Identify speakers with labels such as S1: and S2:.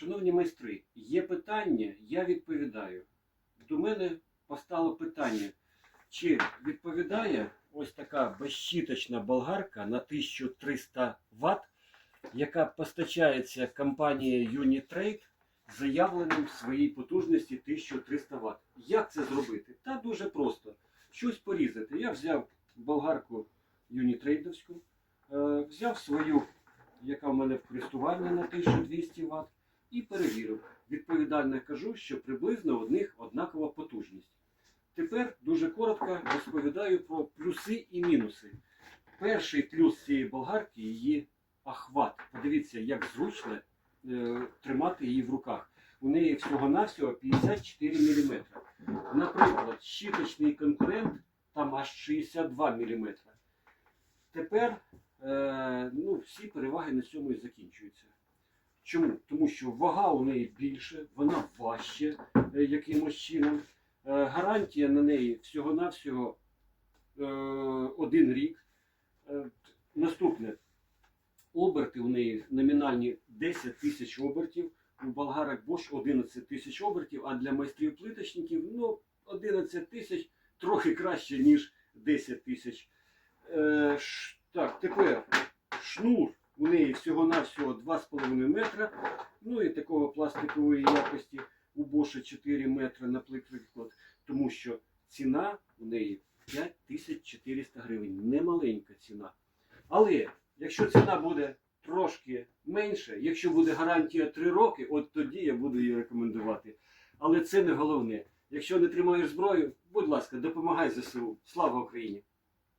S1: Шановні майстри, є питання, я відповідаю. До мене постало питання, чи відповідає ось така безщіточна болгарка на 1300 Вт, яка постачається компанією Unitrade заявленим в своїй потужності 1300 Вт. Як це зробити? Та дуже просто. Щось порізати. Я взяв болгарку Unitrade'овську, е, взяв свою, яка в мене в користуванні на 1200 Вт, і перевірив. Відповідально кажу, що приблизно у них однакова потужність. Тепер дуже коротко розповідаю про плюси і мінуси. Перший плюс цієї болгарки її охват. Подивіться, як зручно е, тримати її в руках. У неї всього-навсього 54 мм. Наприклад, щіточний конкурент там аж 62 мм. Тепер е, ну, всі переваги на цьому і закінчуються. Чому? Тому що вага у неї більше, вона важче е, якимось чином. Е, гарантія на неї всього-навсього е, один рік. Наступне. Оберти у неї номінальні 10 тисяч обертів. У болгарок Bosch 11 тисяч обертів, а для майстрів плиточників ну, 11 тисяч трохи краще, ніж 10 тисяч. Е, так, тепер шнур 2,5 метра. Ну і такого пластикової якості у Bosch 4 метри, наприклад, тому що ціна у неї 5400 гривень. Немаленька ціна. Але якщо ціна буде трошки менше, якщо буде гарантія 3 роки, от тоді я буду її рекомендувати. Але це не головне. Якщо не тримаєш зброю, будь ласка, допомагай ЗСУ. Слава Україні!